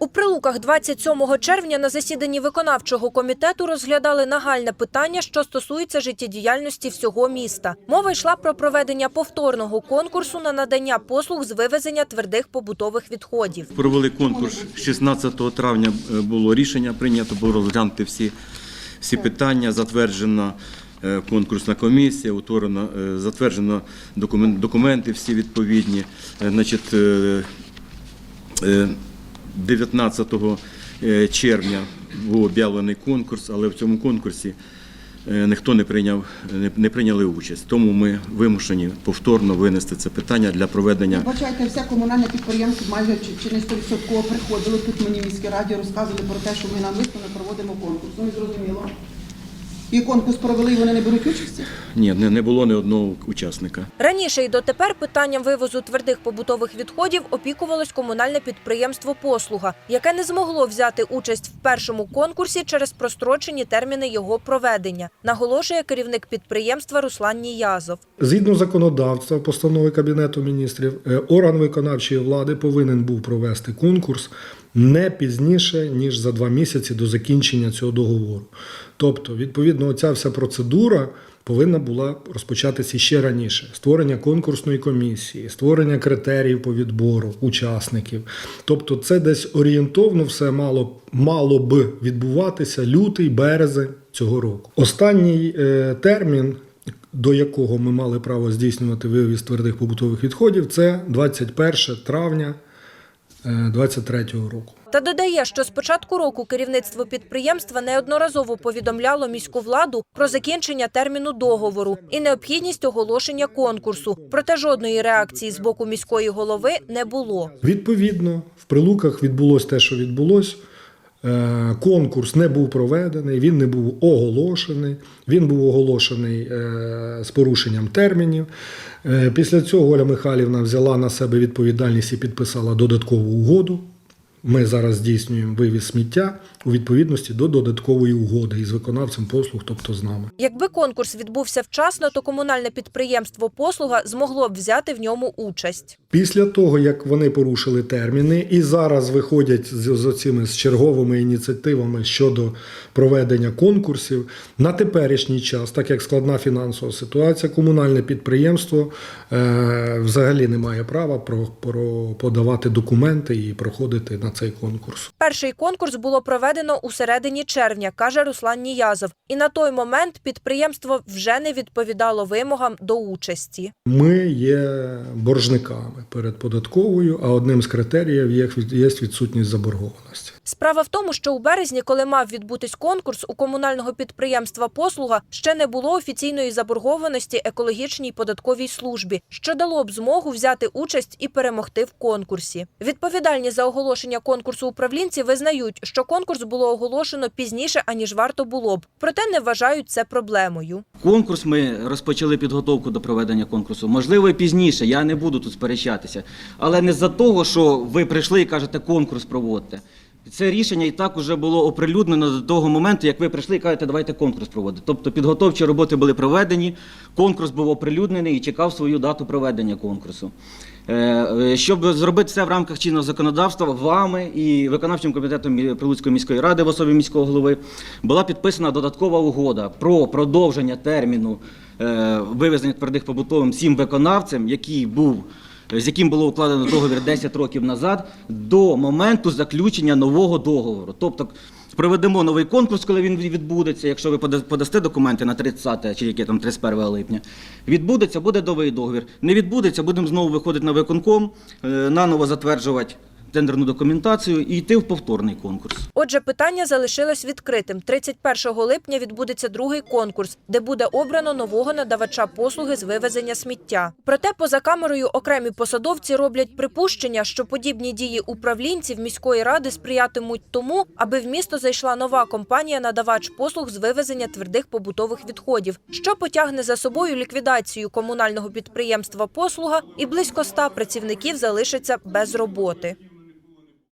У Прилуках 27 червня на засіданні виконавчого комітету розглядали нагальне питання, що стосується життєдіяльності всього міста. Мова йшла про проведення повторного конкурсу на надання послуг з вивезення твердих побутових відходів. Провели конкурс 16 травня е, було рішення прийнято, було розглянути всі, всі питання, затверджена е, конкурсна комісія, утворено, е, затверджено документ, документи всі відповідні. Значить, 19 е, червня був об'явлений конкурс, але в цьому конкурсі е, ніхто не прийняв, не, прийняли участь. Тому ми вимушені повторно винести це питання для проведення Бачайте, вся комунальне підприємство майже чи, не 100% приходило. Тут мені в міській раді розказували про те, що ми навмисно не проводимо конкурс. Ну і зрозуміло. І конкурс провели, і вони не беруть участі. Ні, не, не було ні одного учасника. Раніше і дотепер питанням вивозу твердих побутових відходів опікувалось комунальне підприємство «Послуга», яке не змогло взяти участь в першому конкурсі через прострочені терміни його проведення, наголошує керівник підприємства Руслан Ніязов. Згідно законодавства, постанови Кабінету міністрів, е, орган виконавчої влади повинен був провести конкурс не пізніше, ніж за два місяці до закінчення цього договору. Тобто, відповідно, оця вся процедура повинна була розпочатися ще раніше. Створення конкурсної комісії, створення критеріїв по відбору учасників. Тобто, це десь орієнтовно все мало, мало б відбуватися лютий, березень цього року. Останній е, термін до якого ми мали право здійснювати вивіз твердих побутових відходів, це 21 травня 2023 року. Та додає, що з початку року керівництво підприємства неодноразово повідомляло міську владу про закінчення терміну договору і необхідність оголошення конкурсу. Проте жодної реакції з боку міської голови не було. Відповідно, в прилуках відбулось те, що відбулося. Е, Конкурс не був проведений, він не був оголошений. Він був оголошений е, з порушенням термінів. Е, Після цього Оля Михайлівна взяла на себе відповідальність і підписала додаткову угоду. Ми зараз здійснюємо вивіз сміття у відповідності до додаткової угоди із виконавцем послуг, тобто з нами. Якби конкурс відбувся вчасно, то комунальне підприємство «Послуга» змогло б взяти в ньому участь. Після того, як вони порушили терміни і зараз виходять з, з оцими з черговими ініціативами щодо проведення конкурсів, на теперішній час, так як складна фінансова ситуація, комунальне підприємство е, взагалі не має права про, про подавати документи і проходити на цей конкурс. Перший конкурс було проведено у середині червня, каже Руслан Ніязов. І на той момент підприємство вже не відповідало вимогам до участі. Ми є боржниками перед податковою, а одним з критеріїв є відсутність заборгованості. Справа в тому, що у березні, коли мав відбутись конкурс, у комунального підприємства «Послуга» ще не було офіційної заборгованості екологічній податковій службі, що дало б змогу взяти участь і перемогти в конкурсі. Відповідальні за оголошення конкурсу управлінці визнають, що конкурс було оголошено пізніше, аніж варто було б, проте не вважають це проблемою. Конкурс ми розпочали підготовку до проведення конкурсу. Можливо, пізніше, я не буду тут сперечатися. Але не за того, що ви прийшли і кажете, конкурс проводьте. Це рішення і так уже було оприлюднено до того моменту, як ви прийшли і кажете, давайте конкурс проводити. Тобто підготовчі роботи були проведені, конкурс був оприлюднений і чекав свою дату проведення конкурсу. Е, е, Щоб зробити це в рамках чинного законодавства, вами і виконавчим комітетом Прилуцької міської ради в особі міського голови була підписана додаткова угода про продовження терміну е, вивезення твердих побутовим всім виконавцям, який був з яким було укладено договір 10 років назад, до моменту заключення нового договору. Тобто проведемо новий конкурс, коли він відбудеться, якщо ви подасте документи на 30 чи яке там 31 липня. Відбудеться, буде новий договір. Не відбудеться, будемо знову виходити на виконком, е, наново затверджувати тендерну документацію і йти в повторний конкурс. Отже, питання залишилось відкритим. 31 липня відбудеться другий конкурс, де буде обрано нового надавача послуги з вивезення сміття. Проте поза камерою окремі посадовці роблять припущення, що подібні дії управлінців міської ради сприятимуть тому, аби в місто зайшла нова компанія надавач послуг з вивезення твердих побутових відходів, що потягне за собою ліквідацію комунального підприємства послуга і близько ста працівників залишаться без роботи.